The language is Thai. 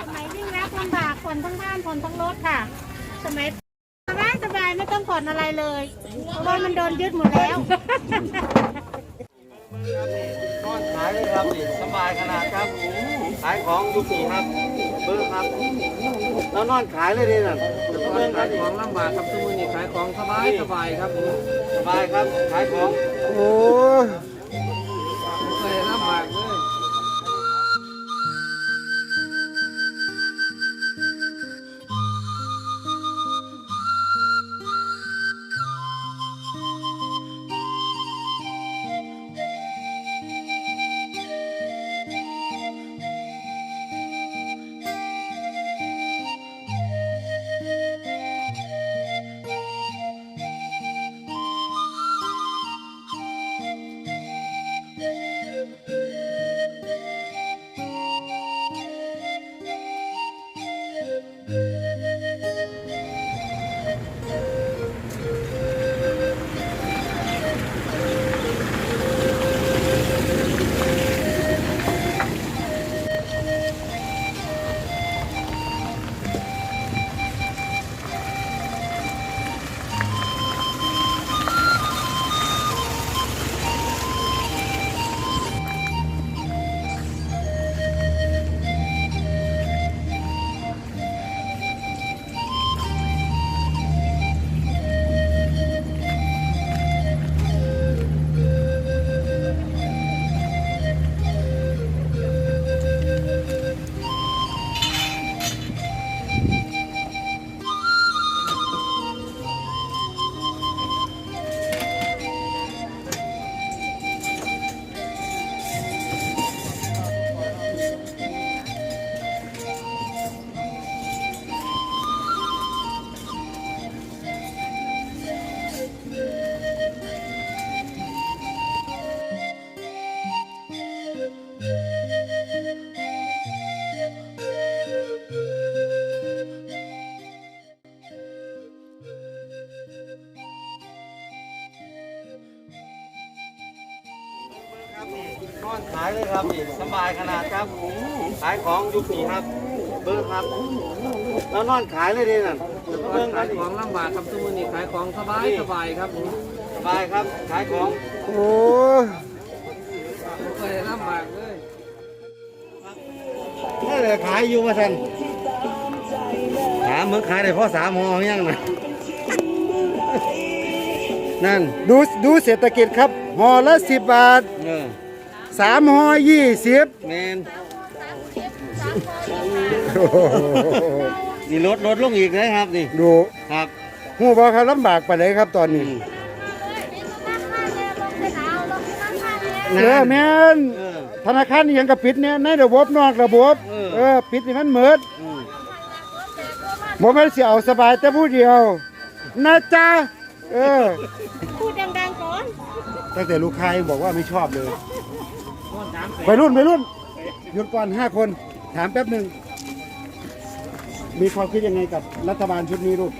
สมัยวิ่งรับลำบากผ่อนทั้งบ้านผ่อนทั้งรถค่ะ สมัยสบายสบายไม่ต้องผ่อนอะไรเลยเพราะว่ามันโดนยึดหมดแล้ว นอนขายเลยครับนี่สบายขนาดครับขายของอยู่ปีครับ เบอร์ครับแล้วนอนขายเลยดินั่นเบอร์ครัขาบยของลำบากครับทุกมื้อนี้ขายของสบายสบายครับผมสบายครับขายของ โอ้ ครับนี่นอนขายเลยครับนี่สบายขนาดครับขายของอยู่ปีครับ เบอร์ครับ แล้วนอนขายเลยดินั่นเบอร์คขารัยบของลำบากครับทุกมื้อนี้ขายของสบายสบายครับผมสบายครับขายของโอ้บ่เคยลำบากเลยนี่เลยขายอยู่ว่าท่านถามมึงขายได้เพราะสามหอยังนะ นั่นดูดูเศรษฐกิจครับห่อละสิบบาทเออสามห่อยี่สิบแมนโอ้โหนี่ลดลดลงอีกนะครับนี่ดูครับหูบอกเขาลำบากไปเลยครับตอนอืนี้มเออแม่นเออ ธนาคารนี่ยังกับปิดเนี่ยในระบบนอกระบบเออ เออปิดนี่มันเหมิดอืมบ่แม่นสิเอาสบายแต่ผู้เดียวนะจ๊ะเออ พูดดังๆก่อนตั้งแต่ลูกค้ายังบอกว่าไม่ชอบเลยไปรุ่นไปรุ่นหยุดก่อนห้าคน ถามแป๊บหนึ่งมีความคิดยังไงกับรัฐบาลชุดนี้ลูก